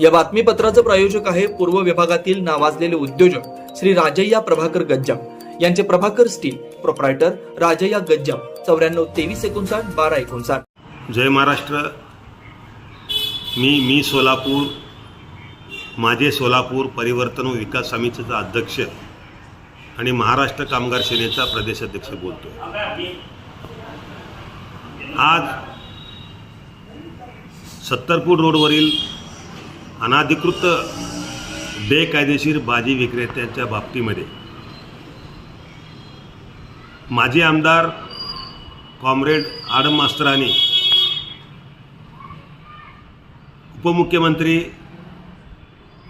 या बातमीपत्राचं प्रायोजक आहे पूर्व विभागातील नावाजलेले उद्योजक श्री राजय्या प्रभाकर गज्जाम. यांचे प्रभाकर स्टील प्रोप्रायटर राजय्या गज्जाम. चौऱ्याण्णव तेवीस एकोणसाठ बारा एकोणसाठ. जय महाराष्ट्र. मी मी सोलापूर माझे सोलापूर परिवर्तन व विकास समितीचा अध्यक्ष आणि महाराष्ट्र कामगार सेनेचा प्रदेशाध्यक्ष बोलतो आज सत्तरपूर रोडवरील अनाधिकृत बेकायदेशीर भाजी विक्रेत्यांच्या बाबतीमध्ये माजी आमदार कॉम्रेड आडम मास्तरांनी उपमुख्यमंत्री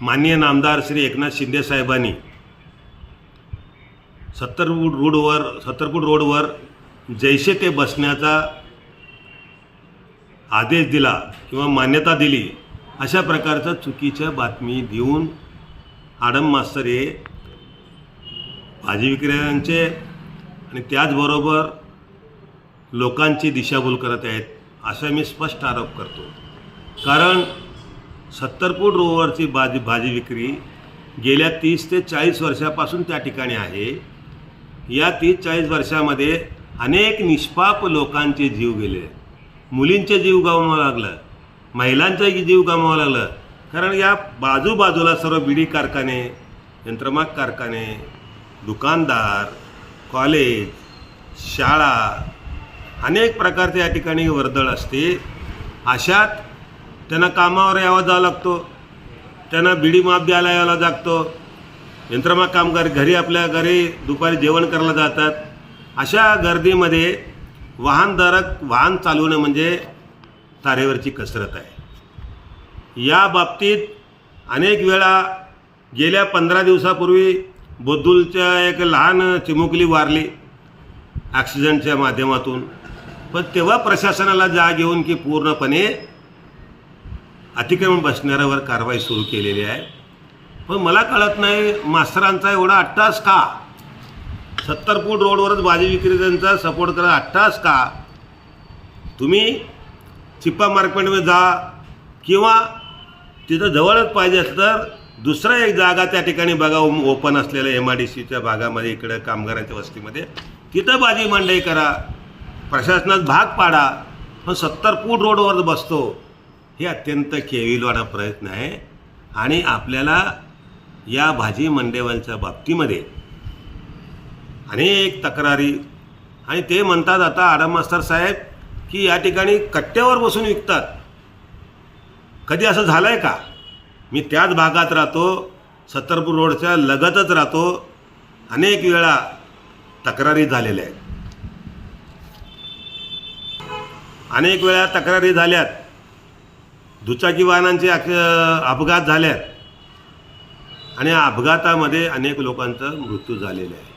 माननीय नामदार श्री एकनाथ शिंदे साहेबांनी सत्तरपूड रोडवर सत्तरपूर रोडवर जैसे ते बसण्याचा आदेश दिला किंवा मान्यता दिली अशा प्रकारचं चुकीच्या बातमी देऊन आडम मास्तर हे भाजी विक्रेत्यांचे आणि त्याचबरोबर लोकांची दिशाभूल करत आहेत असा मी स्पष्ट आरोप करतो. कारण सत्तरपूर रोवरची भाजी भाजी विक्री गेल्या तीस ते चाळीस वर्षापासून त्या ठिकाणी आहे. या तीस चाळीस वर्षामध्ये अनेक निष्पाप लोकांचे जीव गेले. मुलींचे जीव गावावं लागलं. महिलांचाही जीव गमावं लागलं. कारण या बाजूबाजूला सर्व बिडी कारखाने यंत्रमाग कारखाने दुकानदार कॉलेज शाळा अनेक प्रकारचे या ठिकाणी वर्दळ असते. अशात त्यांना कामावर यावा जावं लागतो. त्यांना बिडी माप द्यायला यावा लागतो. यंत्रमाग कामगार घरी आपल्या घरी दुपारी जेवण करायला जातात. अशा गर्दीमध्ये वाहनधारक वाहन चालवणं म्हणजे तारेवरची कसरत आहे. या बाबतीत अनेक वेळा गेल्या पंधरा दिवसापूर्वी बोद्दूलच्या एक लहान चिमुकली वारली ॲक्सिडेंटच्या माध्यमातून. पण तेव्हा प्रशासनाला जाग येऊन की पूर्णपणे अतिक्रमण बसणाऱ्यावर कारवाई सुरू केलेली आहे. पण मला कळत नाही मास्तरांचा एवढा अट्टास का? सत्तर फूट रोडवरच भाजी विक्रेत्यांचा सपोर्ट करा अट्टास का? तुम्ही चिप्पा मार्केटमध्ये जा किंवा तिथं जवळच पाहिजे असलं तर दुसरा एक जागा त्या ठिकाणी बघा. ओपन असलेल्या एम आय डी सीच्या भागामध्ये इकडं कामगारांच्या वस्तीमध्ये. तिथं भाजी मंडई करा. प्रशासनात भाग पाडा. पण सत्तर फूट रोडवर बसतो. हे अत्यंत केविलवाडा प्रयत्न आहे. आणि आपल्याला या भाजी मंडेवांच्या बाबतीमध्ये अनेक तक्रारी. आणि ते म्हणतात आता आडम मास्तर साहेब की या ठिकाणी कट्ट्यावर बसून विकतात. कधी असं झालं आहे का? मी त्याच भागात राहतो सत्तरपूर रोडच्या लगतच राहतो. अनेक वेळा तक्रारी झालेल्या आहेत. अनेक वेळा तक्रारी झाल्यात. दुचाकी वाहनांचे अपघात झाल्यात. आणि अपघातामध्ये अनेक लोकांचा मृत्यू झालेला आहे.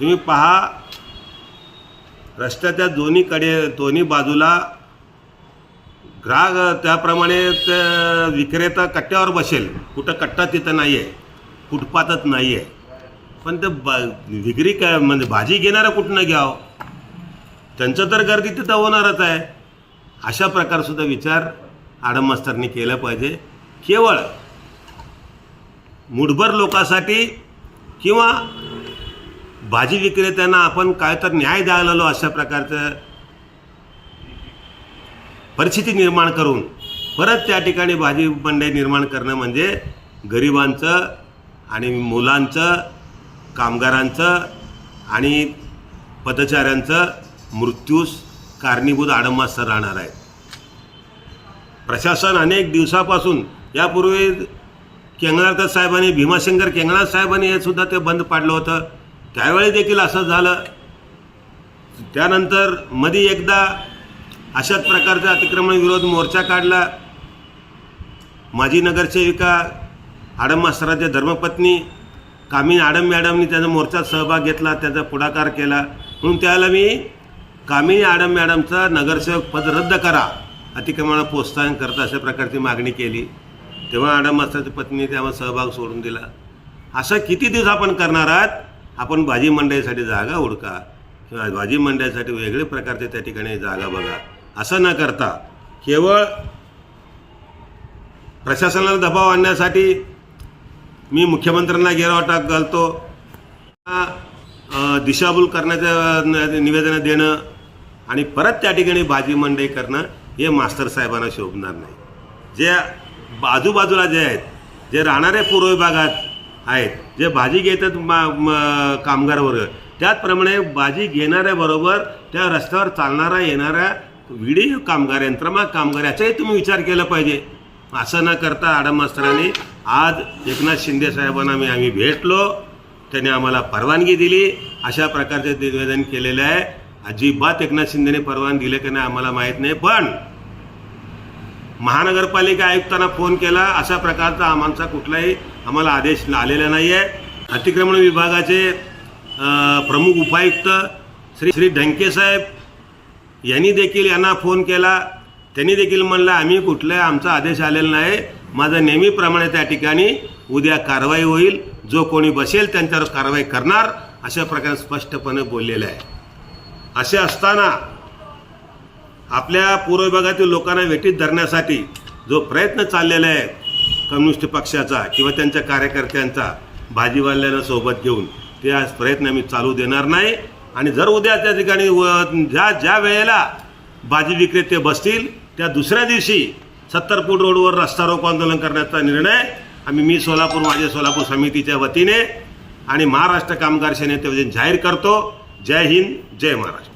तुम्ही पहा रस्त्याच्या दोन्हीकडे दोन्ही बाजूला ग्राहक त्याप्रमाणे ते विक्रेता कट्ट्यावर बसेल. कुठं कट्टा तिथं नाही आहे फुटपाथच नाही आहे पण ते बा विक्री काय म्हणजे भाजी घेणारं कुठनं घ्यावं? त्यांचं तर गर्दी तिथं होणारच आहे. अशा प्रकारसुद्धा विचार आडमस्तरनी केला पाहिजे. केवळ मुठभर लोकांसाठी किंवा भाजी विक्रेत्यांना आपण काय तर न्याय द्यायला आलो अशा प्रकारचं परिस्थिती निर्माण करून परत त्या ठिकाणी भाजी मंडई निर्माण करणं म्हणजे गरिबांचं आणि मुलांचं कामगारांचं आणि पदचाऱ्यांचं मृत्यूस कारणीभूत आडमास्तर राहणार आहे. प्रशासन अनेक दिवसापासून यापूर्वी केंगणारकर साहेबांनी भीमाशंकर केंगणार साहेबांनी हे सुद्धा ते बंद पाडलं होतं. त्यावेळी देखील असं झालं. त्यानंतरमध्ये एकदा अशाच प्रकारचा अतिक्रमण विरोध मोर्चा काढला. माजी नगरसेविका आडम मास्तराच्या धर्मपत्नी कामिनी आडम मॅडमनी त्याचा मोर्चात सहभाग घेतला त्याचा पुढाकार केला. म्हणून त्याला मी कामिनी आडम मॅडमचा नगरसेवक पद रद्द करा अतिक्रमणाला प्रोत्साहन करता अशा प्रकारची मागणी केली. तेव्हा आडम मास्तरच्या पत्नी तेव्हा सहभाग सोडून दिला. असं किती दिवस आपण करणार आहात? आपण भाजी मंडईसाठी जागा हुडका किंवा भाजी मंडईसाठी वेगळे प्रकारचे त्या ठिकाणी जागा बघा. असं न करता केवळ प्रशासनाला दबाव आणण्यासाठी मी मुख्यमंत्र्यांना गेरावटाक घालतो. दिशाभूल करण्याचं निवेदन निवेदनं देणं आणि परत त्या ठिकाणी भाजी मंडई करणं हे मास्तर साहेबांना शोभणार नाही. जे आजूबाजूला जे आहेत जे राहणारे पूर्व विभागात आहेत. जे भाजी घेतात मा कामगार वर्ग. त्याचप्रमाणे भाजी घेणाऱ्याबरोबर त्या रस्त्यावर चालणारा येणाऱ्या विडी कामगार यंत्रमाग कामगार याचाही तुम्ही विचार केला पाहिजे. असं न करता आडमास्तरांनी आज एकनाथ शिंदे साहेबांना मी आम्ही भेटलो. त्यांनी आम्हाला परवानगी दिली. अशा प्रकारचे निवेदन केलेलं आहे. अजिबात एकनाथ शिंदेने परवानगी दिले की नाही आम्हाला माहीत नाही. पण महानगरपालिका आयुक्तांना फोन केला. अशा प्रकारचा आमचा कुठलाही आम्हाला आदेश आलेला नाही आहे अतिक्रमण विभागाचे प्रमुख उपायुक्त श्री श्री ढंके साहेब यांनी देखील यांना फोन केला. त्यांनी देखील म्हणलं आम्ही कुठलाही आमचा आदेश आलेला नाही. माझं नेहमीप्रमाणे त्या ठिकाणी उद्या कारवाई होईल. जो कोणी बसेल त्यांच्यावर कारवाई करणार अशा प्रकारे स्पष्टपणे बोललेलं आहे. असे असताना आपल्या पूर्व विभागातील लोकांना वेटीत धरण्यासाठी जो प्रयत्न चाललेला आहे कम्युनिस्ट पक्षाचा किंवा त्यांच्या कार्यकर्त्यांचा भाजीवाल्यांना सोबत घेऊन ते आज प्रयत्न आम्ही चालू देणार नाही. आणि जर उद्या त्या ठिकाणी व- ज्या ज्या वेळेला भाजी विक्रेते बसतील त्या दुसऱ्या दिवशी सत्तर फूट रोडवर रस्ता रोको आंदोलन करण्याचा निर्णय आम्ही मी सोलापूर माझे सोलापूर समितीच्या वतीने आणि महाराष्ट्र कामगार सेनेच्या वतीने जाहीर करतो. जय हिंद जय Maharashtra.